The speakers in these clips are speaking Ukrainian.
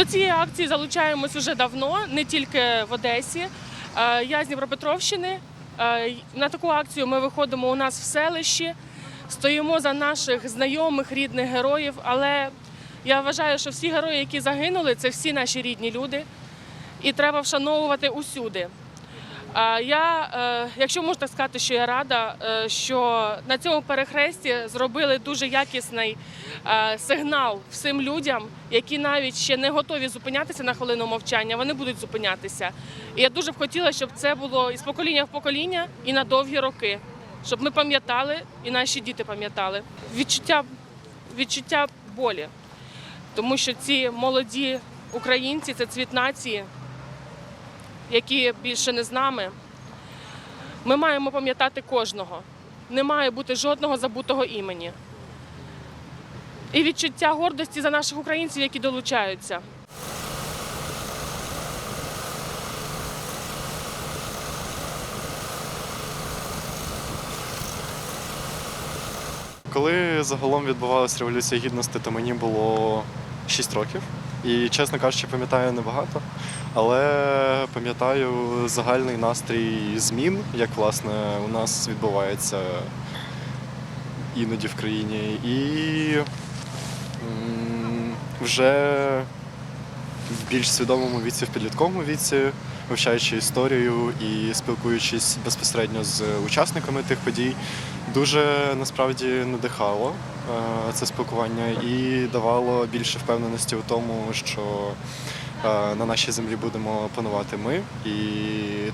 До цієї акції залучаємось уже давно, не тільки в Одесі. Е, Я з Дніпропетровщини. Е, На таку акцію ми виходимо у нас в селищі, стоїмо за наших знайомих, рідних героїв. Але я вважаю, що всі герої, які загинули, це всі наші рідні люди, і треба вшановувати усюди. Я, е, якщо можна сказати, що я рада, е, що на цьому перехресті зробили дуже якісний е, сигнал всім людям, які навіть ще не готові зупинятися на хвилину мовчання, вони будуть зупинятися. І я дуже б хотіла, щоб це було із покоління в покоління і на довгі роки, щоб ми пам'ятали і наші діти пам'ятали. Відчуття, відчуття болі, тому що ці молоді українці це цвіт нації які більше не з нами. Ми маємо пам'ятати кожного. Не має бути жодного забутого імені. І відчуття гордості за наших українців, які долучаються. Коли загалом відбувалася революція гідності, то мені було 6 років. І, чесно кажучи, пам'ятаю небагато. Але пам'ятаю загальний настрій змін, як власне у нас відбувається іноді в країні. І вже в більш свідомому віці, в підлітковому віці, вивчаючи історію і спілкуючись безпосередньо з учасниками тих подій, дуже насправді надихало е, це спілкування і давало більше впевненості у тому, що е, на нашій землі будемо панувати ми і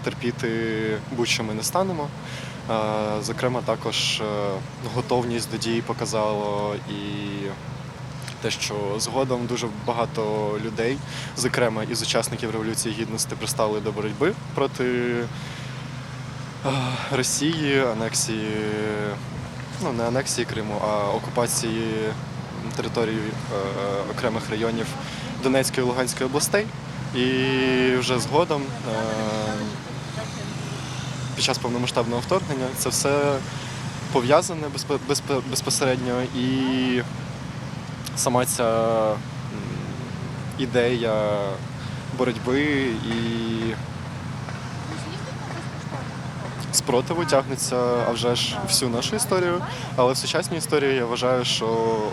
терпіти будь-що ми не станемо. Е, Зокрема, також готовність до дій показало і те, що згодом дуже багато людей, зокрема із учасників Революції Гідності, пристали до боротьби проти Росії, анексії, ну не анексії Криму, а окупації території е, окремих районів Донецької і Луганської областей. І вже згодом, е, під час повномасштабного вторгнення, це все пов'язане безпосередньо і сама ця ідея боротьби і спротиву тягнеться а вже ж всю нашу історію. Але в сучасній історії я вважаю, що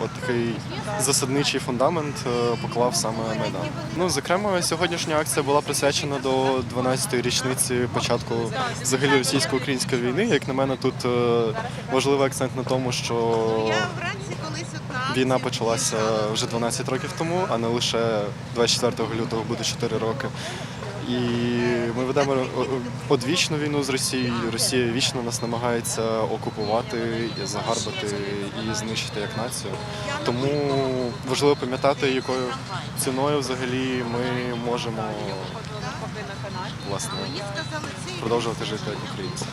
от такий засадничий фундамент е, поклав саме Майдан. Ну, зокрема, сьогоднішня акція була присвячена до 12-ї річниці початку взагалі російсько-української війни. Як на мене, тут е, важливий акцент на тому, що Війна почалася вже 12 років тому, а не лише 24 лютого буде 4 роки. І ми ведемо одвічну війну з Росією. Росія вічно нас намагається окупувати, і загарбати і знищити як націю. Тому важливо пам'ятати, якою ціною взагалі ми можемо власне продовжувати жити як українці.